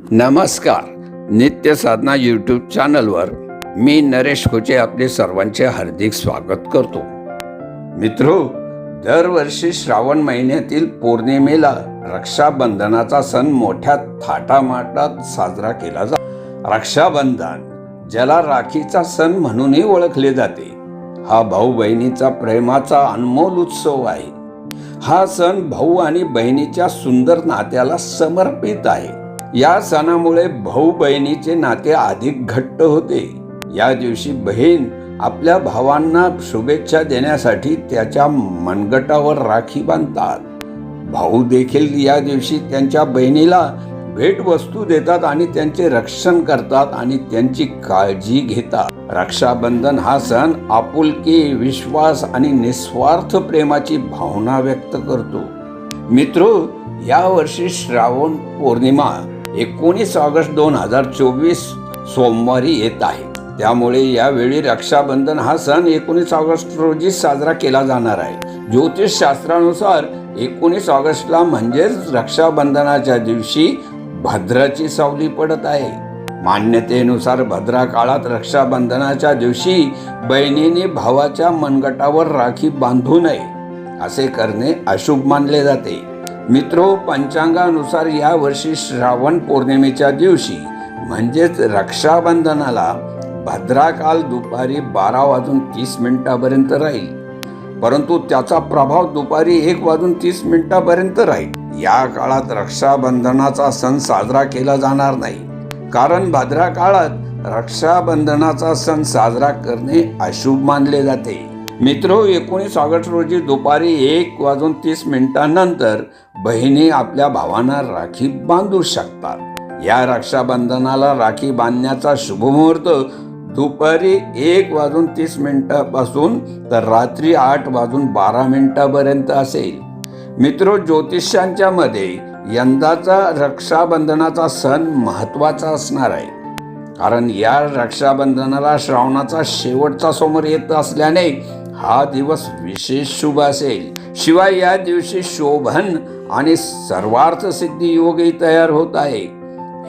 नमस्कार. नित्य साधना यूट्यूब चॅनलवर मी नरेश खोचे आपले सर्वांचे हार्दिक स्वागत करतो. मित्रो दरवर्षी श्रावण महिन्यातील पौर्णिमेला रक्षाबंधनाचा सण मोठ्या थाटामाटात साजरा केला जातो रक्षाबंधन ज्याला राखीचा सण म्हणूनही ओळखले जाते. हा भाऊ बहिणीचा प्रेमाचा अनमोल उत्सव आहे. हा सण भाऊ आणि बहिणीच्या सुंदर नात्याला समर्पित आहे. या सणामुळे भाऊ बहिणीचे नाते अधिक घट्ट होते. या दिवशी बहीण आपल्या भावांना शुभेच्छा देण्यासाठी त्याच्या मनगटावर राखी बांधतात. भाऊ देखील या दिवशी त्यांच्या बहिणीला भेटवस्तू देतात आणि त्यांचे रक्षण करतात आणि त्यांची काळजी घेतात. रक्षाबंधन हा सण आपुलकी विश्वास आणि निस्वार्थ प्रेमाची भावना व्यक्त करतो. मित्रो या वर्षी श्रावण पौर्णिमा एकोणीस ऑगस्ट दोन हजार चोवीस सोमवारी येत आहे. त्यामुळे यावेळी रक्षाबंधन हा सण एकोणीस ऑगस्ट रोजी साजरा केला जाणार आहे. ज्योतिष शास्त्रानुसार एकोणीस ऑगस्टला म्हणजेच रक्षाबंधनाच्या दिवशी भद्राची सावली पडत आहे. मान्यतेनुसार भद्रा काळात रक्षाबंधनाच्या दिवशी बहिणीने भावाच्या मनगटावर राखी बांधू नये असे करणे अशुभ मानले जाते. मित्रो पंचांगानुसार या वर्षी श्रावण पौर्णिमेच्या दिवशी म्हणजेच रक्षाबंधनाला भद्राकाल दुपारी बारा वाजून तीस मिनिटापर्यंत राहील. परंतु त्याचा प्रभाव दुपारी एक वाजून तीस मिनिटापर्यंत राहील. या काळात रक्षाबंधनाचा सण साजरा केला जाणार नाही. कारण भाद्रा काळात रक्षाबंधनाचा सण साजरा करणे अशुभ मानले जाते. मित्र एकोणीस ऑगस्ट रोजी दुपारी एक वाजून तीस मिनिटांनंतर बहिणी आपल्या भावांना राखी बांधू शकतात. या रक्षाबंधनाला राखी बांधण्याचा शुभमुहूर्त दुपारी एक वाजून तीस मिनिटापासून तर रात्री आठ वाजून बारा मिनिटापर्यंत असेल. मित्र ज्योतिषांच्या मध्ये यंदाचा रक्षाबंधनाचा सण महत्त्वाचा असणार आहे. कारण या रक्षाबंधनाला श्रावणाचा शेवटचा समोर येत असल्याने हा दिवस विशेष शुभ असेल. शिवाय या दिवशी शोभन आणि सर्वार्थ सिद्धी योगही तयार होत आहे.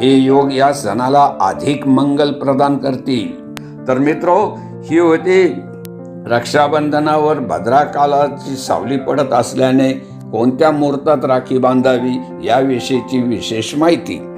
हे योग या सणाला अधिक मंगल प्रदान करतील. तर मित्रो ही होती रक्षाबंधनावर भद्रा कालाची सावली पडत असल्याने कोणत्या मुहूर्तात राखी बांधावी याविषयीची विशेष माहिती.